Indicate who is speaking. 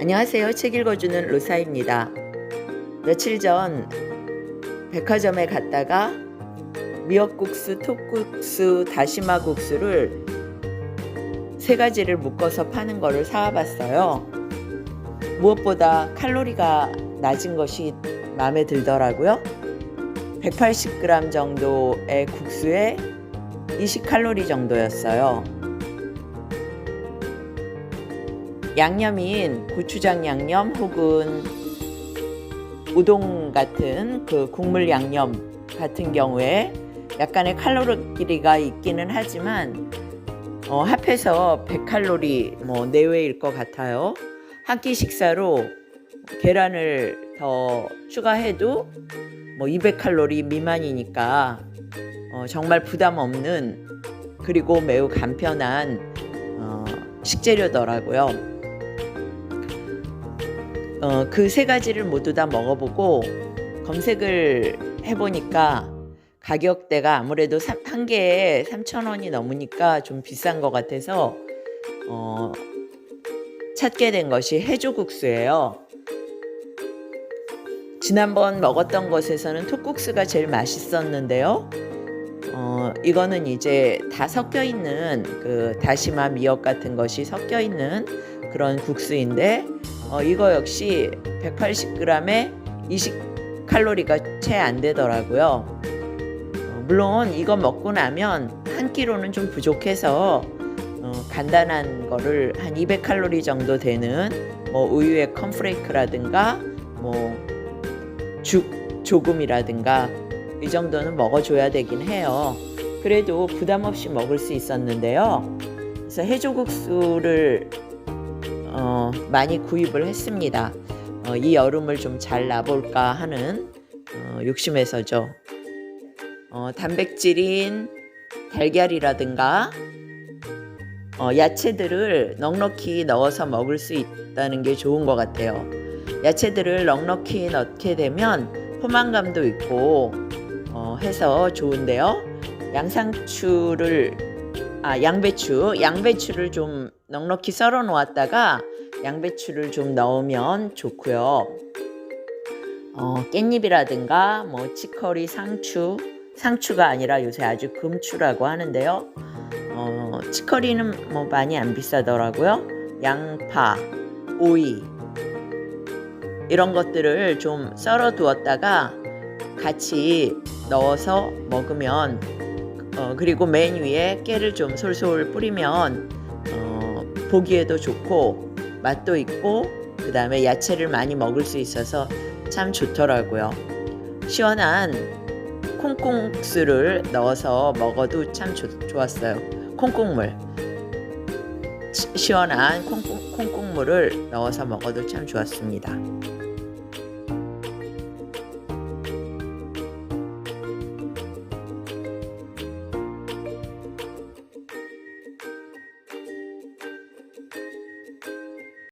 Speaker 1: 안녕하세요. 책 읽어주는 로사입니다. 며칠 전 백화점에 갔다가 미역국수, 톡국수, 다시마 국수를 세 가지를 묶어서 파는 거를 사와봤어요. 무엇보다 칼로리가 낮은 것이 마음에 들더라고요. 180g 정도의 국수에 20칼로리 정도였어요. 양념인 고추장 양념 혹은 우동 같은 그 국물 양념 같은 경우에 약간의 칼로리가 있기는 하지만 어, 합해서 100칼로리 뭐 내외일 것 같아요. 한 끼 식사로 계란을 더 추가해도 뭐 200칼로리 미만이니까 어, 정말 부담 없는 그리고 매우 간편한 어, 식재료더라고요. 어, 그 세 가지를 모두 다 먹어보고 검색을 해보니까 가격대가 아무래도 삼- 한 개에 3,000원이 넘으니까 좀 비싼 것 같아서 어, 찾게 된 것이 해조국수예요. 지난번 먹었던 것에서는 톡국수가 제일 맛있었는데요. 어, 이거는 이제 다 섞여 있는 그 다시마 미역 같은 것이 섞여 있는 그런 국수인데 어, 이거 역시 180g에 20칼로리가 채 안 되더라고요. 어, 물론 이거 먹고 나면 한 끼로는 좀 부족해서 어, 간단한 거를 한 200칼로리 정도 되는 뭐 우유에 컴프레이크라든가 뭐 죽 조금이라든가 이 정도는 먹어줘야 되긴 해요. 그래도 부담 없이 먹을 수 있었는데요. 그래서 해조국수를 어, 많이 구입을 했습니다. 어, 이 여름을 좀 잘 나볼까 하는 어, 욕심에서죠. 어, 단백질인 달걀이라든가 어, 야채들을 넉넉히 넣어서 먹을 수 있다는 게 좋은 것 같아요. 야채들을 넉넉히 넣게 되면 포만감도 있고 어, 해서 좋은데요. 양상추를 아 양배추 양배추를 좀 넉넉히 썰어 놓았다가 양배추를 좀 넣으면 좋고요. 어, 깻잎이라든가 뭐 치커리 상추 상추가 아니라 요새 아주 금추라고 하는데요. 어, 치커리는 뭐 많이 안 비싸더라고요. 양파, 오이 이런 것들을 좀 썰어 두었다가 같이 넣어서 먹으면 어, 그리고 맨 위에 깨를 좀 솔솔 뿌리면 어, 보기에도 좋고 맛도 있고 그 다음에 야채를 많이 먹을 수 있어서 참 좋더라고요. 시원한 콩국수를 넣어서 먹어도 참 좋, 좋았어요. 콩국물 시- 시원한 콩국, 콩국물을 넣어서 먹어도 참 좋았습니다.